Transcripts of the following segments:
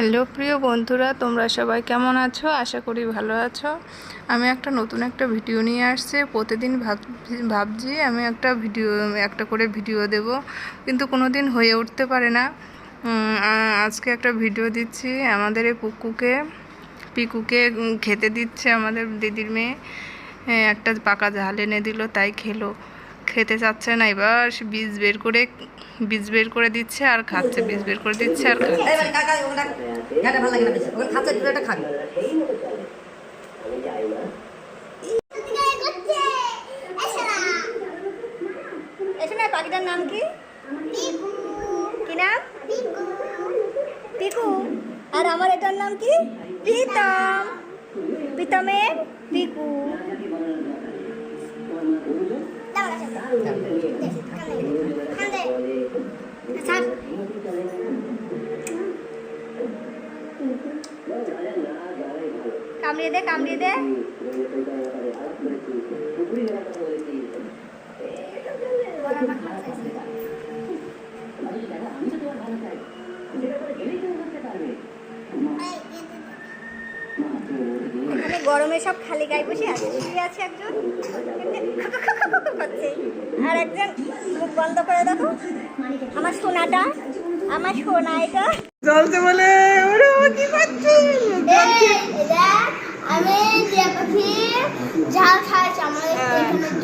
Hello প্রিয় বন্ধুরা, তোমরা সবাই কেমন আছো? আশা করি ভালো আছো। আমি একটা নতুন একটা ভিডিও নিয়ে আসছি। প্রতিদিন ভাব ভাবছি আমি একটা ভিডিও, একটা করে ভিডিও দেব। কিন্তু কোনো দিন হয়ে উঠতে পারে না। আজকে একটা ভিডিও দিচ্ছি আমাদের এই পুকুকে। পিকুকে খেতে দিচ্ছে আমাদের দিদির মেয়ে। একটা পাকা ঝাল এনে দিল, তাই খেলো। খেতে চাচ্ছে না, এবার বীজ বের করে বীজ বের করে দিচ্ছে আর খাচ্ছে, বীজ বের করে দিচ্ছে আর পাখিটার নাম কি? কি পিকু। আর আমার এটার নাম কি? পিকু। কামড়িয়ে দে কামড়িয়ে দে এখানে গরমে সব খালি গায়ে বসে আছে শুয়ে আছে একজন আর একজন মুখ বন্ধ করে দেখো আমার সোনাটা আমার সোনা এটা। চলছে বলে ওরে কি করছে? আমি যে পাখি ঝাল খাইছি আমার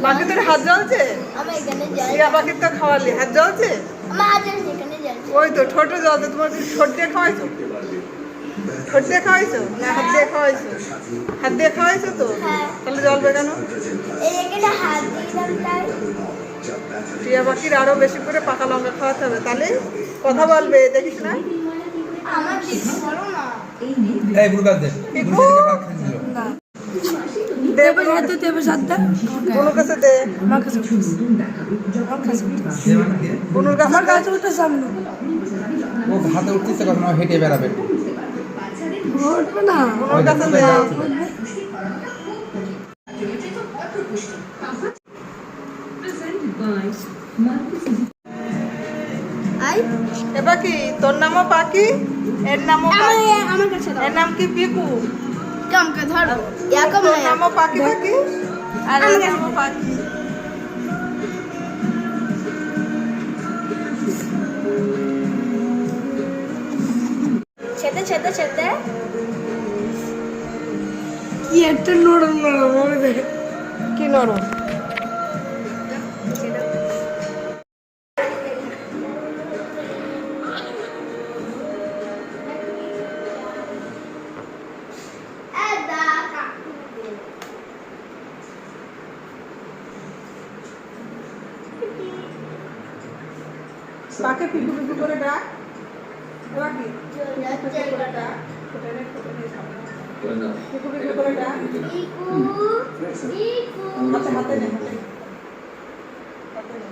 বাকি তোর হাত জ্বলছে? আমার এখানে জল টিয়া পাখির তো খাওয়ালি হাত জ্বলছে? আমার হাতে এখানে জল ওই তো ছোট জ্বলছে তোমার ঠোঁট দিয়ে খাওয়াইছো? ঠোঁট দিয়ে খাওয়াইছো? না হাত দিয়ে খাওয়াইছো? হাত দিয়ে খাওয়াইছো তো? হ্যাঁ। তাহলে জ্বলবে কেন এই এখানে হাত তাই। টিয়া পাখির আরও বেশি করে পাকা লঙ্কা খাওয়াতে হবে। তাহলে কথা বলবে দেখিস না। আমার না? দে। খাইছিল কাছে মানে ও হাতে উঠতেছে কখন হেঁটে বেড়াবে। কাছে দে। তোর নামও পাখি? এর নামও পাখি। আমার কাছে এর নাম কি পিকু? কমকে ধরো। এরকম তোর নামও পাখি পাখি? আর এর নামও পাখি। ছেদে ছেদে ছেদে। কি একটা নরম নরম কি নরম? হাতে হাতে নে করে। হাতে নে।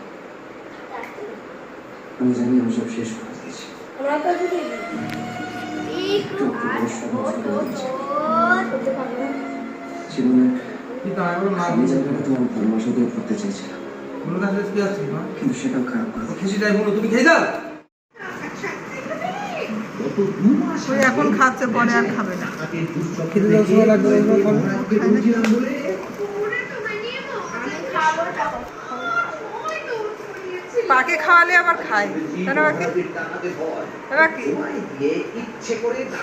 আমি জানি আমি সব শেষ করে দিয়েছি? জীবনে তোমার ভালোবাসা দিয়ে করতে চেয়েছিলাম বুড়ো কি আছে মা। কিন্তু সেটাও খারাপ করে ও খেসি তুমি খেয়ে যাও। ওই এখন খাচ্ছে পরে আর খাবে না। খেতে যাওয়ার সময় লাগবে এইভাবে খাবে। পাকে খাওয়ালে আবার খায়। কেন বাকি এবার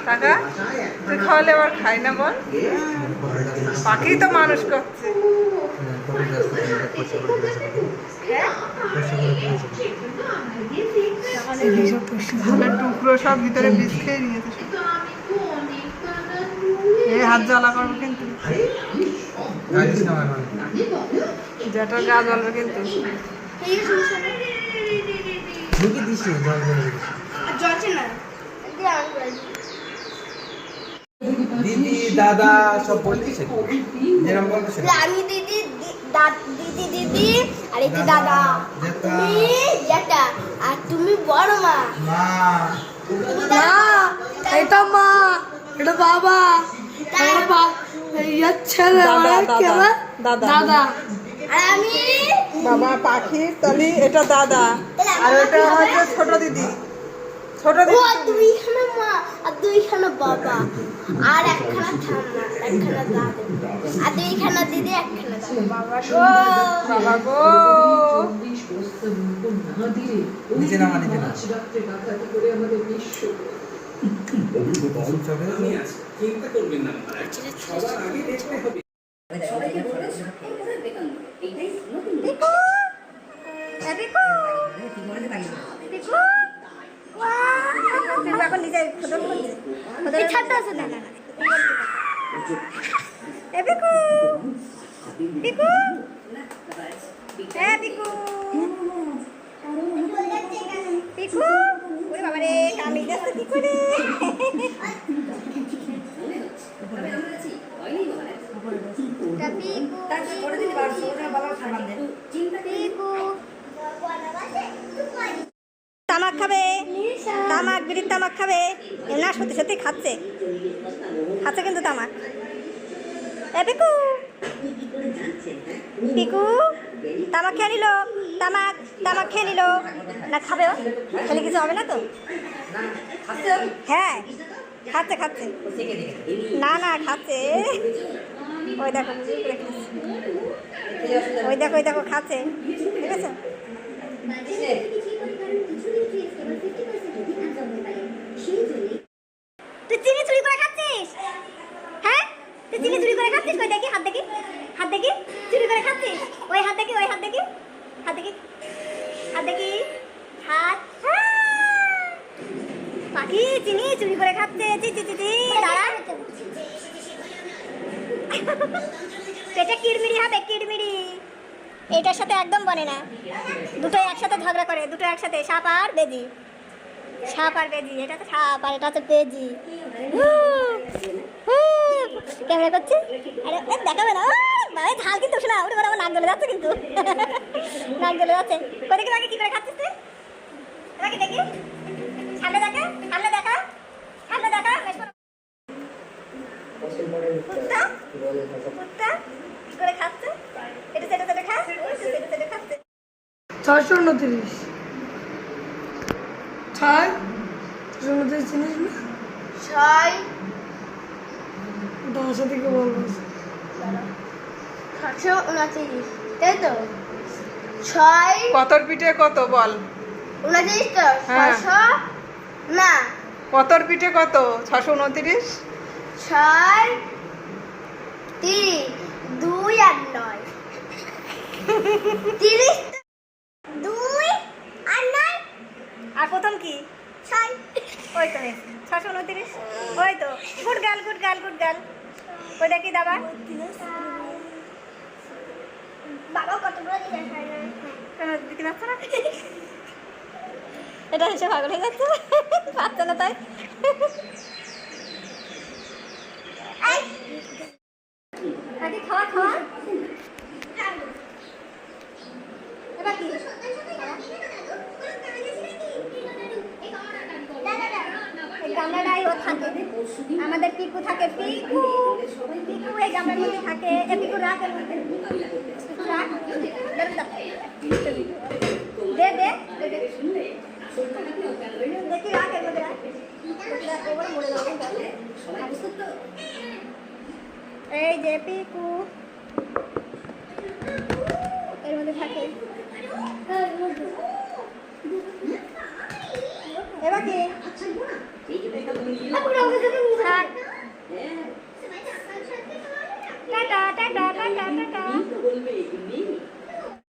টাকা? তুই খাওয়ালে আবার খায় না বল? পাখি তো মানুষ করছে। ধানের টুকরো সব ভিতরে বীজ খেয়ে নিয়েছে এই হাত জ্বালা করব কিন্তু। যেটা গা জ্বলবে কিন্তু। দিস জল জল দিস জ্বলছে না দিদি দাদা সব বলতেছে যেরকম বলতেছে আমি দিদি দি- দা- দিদি দিদি আর এই দাদা তুমি যেটা আর তুমি বড় মা। মা। দাদা। এটা মা এটা বাবা। এটা বা- ইয়ে ছেলে দাদা দাদা আর আমি বাবা পাখি তাহলে এটা দাদা। আর ওটা হচ্ছে ছোট দিদি। ছোট ও দুইখানে মা আর দুইখানে বাবা। আর একখানা ঠাম্মা একখানা দাদু। আর দুইখানা দিদি একখানা দাদু। বাবা গো বাবা গো। নিচে নামা নিচে নামা। এ পিকু পিকু খোদন করছে খোদন ছাড়তে আছে না না এ পিকু। পিকু। হ্যাঁ পিকু। পিকু। ওরে বাবা রে কামি যাচ্ছে পিকু রে। তা পিকু পিকু তামাক খাবে তামাক বিড়ির তামাক খাবে না সত্যি সত্যি খাচ্ছে। খাচ্ছে কিন্তু তামাক। এ পিকু! পিকু তামাক খেয়ে নিল তামাক তামাক খেয়ে নিল। না খাবে ও? খেলে কিছু হবে না তো? হ্যাঁ খাচ্ছে খাচ্ছে। না না খাচ্ছে। ওই দেখো। ওই দেখো। ওই দেখো খাচ্ছে। ঠিক আছে? তুই চিনি চুরি করে খাচ্ছিস? হ্যাঁ? তুই চিনি চুরি করে খাচ্ছিস? কই দেখি হাত দেখি। হাত দেখি। চুরি করে খাচ্ছিস? ওই হাত দেখি ওই হাত দেখি। হাত দেখি। হাত দেখি। হাত। পাখি চিনি চুরি করে খাচ্ছে। চি চি চি দাঁড়া। পেটে কিড়মিড়ি হবে কিড়মিড়ি এটার সাথে একদম বনে না। দুটো একসাথে ঝগড়া করে, দুটো একসাথে, সাপ আর বেজি। সাপ আর বেজি, এটা তো সাপ আর এটা হচ্ছে বেজি। ক্যামেরা করছে। আরে দেখাবে না। ভাই ঝাল কিন্তু শোনা ওটা আমার নাক জ্বলে যাচ্ছে কিন্তু। নাক জ্বলে যাচ্ছে। কোথায় বাকি কি করে খাচ্ছিস তুই? দেখি। সামনে দেখা সামনে দেখা সামনে দেখা। করে- কুত্তা? কুত্তা কি করে খাচ্ছে এটা সেটা সেটা খা ওই তো সেটা সেটা খাচ্ছে ছয়শো উনত্রিশ। ছয়? ছয়শো উনত্রিশ চিনিস না? ছয়। দশ থেকে বলব ছশো উনত্রিশ তাই তো? ছয়। কতর পিঠে কত বল? উনত্রিশ তো? হ্যাঁ। ছশো না। কতর পিঠে কত? ছশো উনত্রিশ? ছয় তিন দুই আর নয়। তিরিশ দুই আর নয় আর প্রথম কি? ছয় ওই তো ছশো উনত্রিশ। ওই তো। গুড গাল গুড গাল গুড গাল ওইটা কি দাবা? বাবা কতগুলো দিতে হয় দিতে পারছ না? এটা হচ্ছে পাগল হয়ে যাচ্ছে। পাচ্ছে না তাই আগে খাওয়া খাওয়া এবার কি এই গামলাটাই ও থাকে আমাদের পিকু থাকে পিকু পিকু মধ্যে থাকে এ পিকু রাখ। দে দে। দেখি রাখ এর মধ্যে। এই যে পিকু এর মধ্যে থাকে এবার কি থাক।